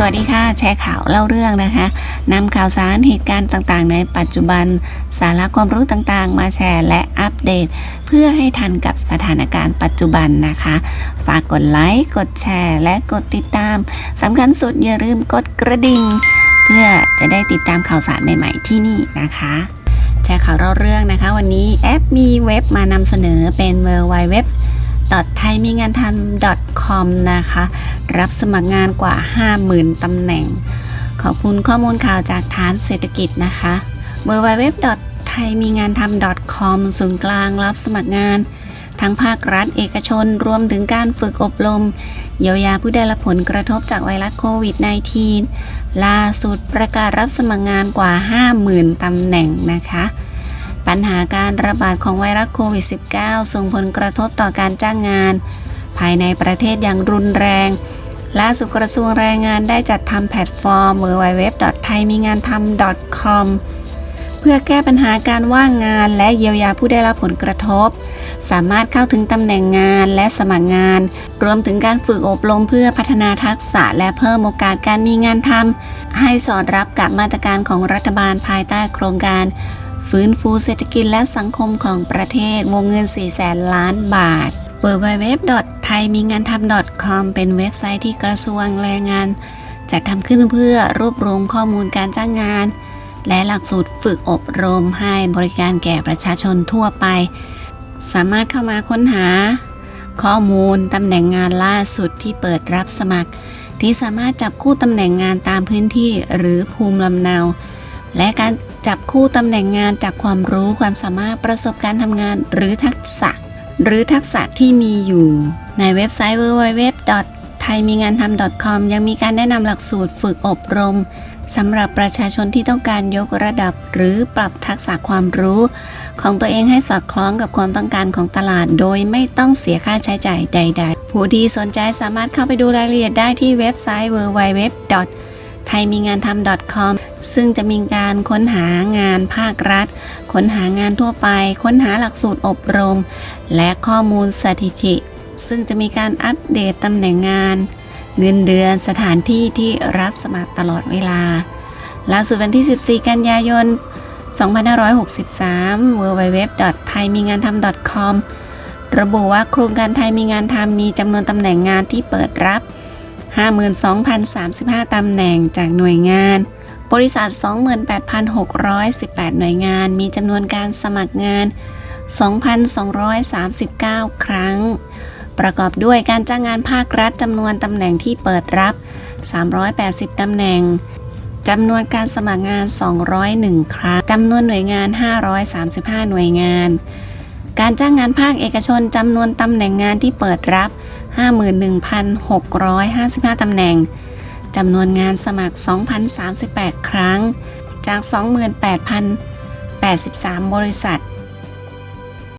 สวัสดีค่ะ แชร์ข่าวเล่าเรื่องนะคะนำข่าวสารเหตุการณ์ต่างๆ ในปัจจุบัน สาระความรู้ต่างๆ มาแชร์และอัปเดต เพื่อให้ทันกับสถานการณ์ปัจจุบันนะคะ ฝากกดไลค์กดแชร์ และกดติดตามสำคัญสุดอย่าลืมกดกระดิ่ง เพื่อจะได้ติดตามข่าวสารใหม่ๆที่นี่นะคะแชร์ข่าวเล่าเรื่องนะคะ วันนี้แอปมีเว็บมานำเสนอเป็น w w w t h a i m i n g a n t h a m .com นะคะ รับสมัครงานกว่า 50,000 ตำแหน่ง ขอบคุณข้อมูลข่าวจากฐานเศรษฐกิจนะคะ www.thaimingantam.com ศูนย์กลางรับสมัครงาน ทั้งภาครัฐเอกชน รวมถึงการฝึกอบรมเยียวยาผู้ได้รับผลกระทบจากไวรัสโควิด -19 ล่าสุดประกาศรับสมัครงานกว่า 50,000 ตำแหน่งนะคะ ปัญหาการระบาดของไวรัสโควิด -19 ส่งผลกระทบต่อการจ้างงาน ภายในประเทศอย่างรุนแรงล่าสุดกระทรวงแรงงานได้จัดทำแพลตฟอร์ม www.thaimingantham.com เพื่อแก้ปัญหาการว่างงานและเยียวยาผู้ได้รับผลกระทบ สามารถเข้าถึงตำแหน่งงานและสมัครงาน รวมถึงการฝึกอบรมเพื่อพัฒนาทักษะและเพิ่มโอกาสการมีงานทำให้สอดรับกับมาตรการของรัฐบาลภายใต้โครงการ ฟื้นฟูเศรษฐกิจและสังคมของประเทศวงเงิน 4 แสนล้านบาท w w w t h a i m i n g a n t h a m com เป็นเว็บไซต์ที่กระทรวงแรงงาน จัดทำขึ้นเพื่อรวบรวมข้อมูลการจ้างงาน และหลักสูตรฝึกอบรมให้บริการแก่ประชาชนทั่วไป สามารถเข้ามาค้นหา ข้อมูลตำแหน่งงานล่าสุดที่เปิดรับสมัคร ที่สามารถจับคู่ตำแหน่งงานตามพื้นที่หรือภูมิลำเนา และการจับคู่ตำแหน่งงานจากความรู้ความสามารถประสบการณ์ทำงานหรือทักษะ หรือทักษะที่มีอยู่ ในเว็บไซต์ www t h a i m i n g a n t h a m com ยังมีการแนะนำหลักสูตรฝึกอบรมสำหรับประชาชนที่ต้องการยกระดับหรือปรับทักษะความรู้ ของตัวเองให้สอดคล้องกับความต้องการของตลาด โดยไม่ต้องเสียค่าใช้จ่ายใด ๆ ผู้ที่สนใจสามารถเข้าไปดูรายละเอียดได้ที่เว็บไซต์ www t h a i m i n g a n t h a m com ซึ่งจะมีการค้นหางานภาครัฐ ค้นหางานทั่วไป ค้นหาหลักสูตรอบรม และข้อมูลสถิติ ซึ่งจะมีการอัปเดตตำแหน่งงาน เงินเดือนสถานที่ที่รับสมัครตลอดเวลาล่าสุดวันที่ 14 กันยายน 2563 www t h a i m i n g a n t h a m com ระบุว่าโครงการไทยมีงานทำมีจำนวนตำแหน่งงานที่เปิดรับ 52,035 ตำแหน่งจากหน่วยงาน บริษัท 28,618 หน่วยงาน มีจำนวนการสมัครงาน 2,239 ครั้ง ประกอบด้วยการจ้างงานภาครัฐจำนวนตำแหน่งที่เปิดรับ 380 ตำแหน่งจำนวนการสมัครงาน 201 ครั้งจำนวนหน่วยงาน 535 หน่วยงาน การจ้างงานภาคเอกชนจำนวนตำแหน่งงานที่เปิดรับ 51,655 ตำแหน่งจำนวนงานสมัคร 2,038 ครั้ง จาก 28,083 บริษัท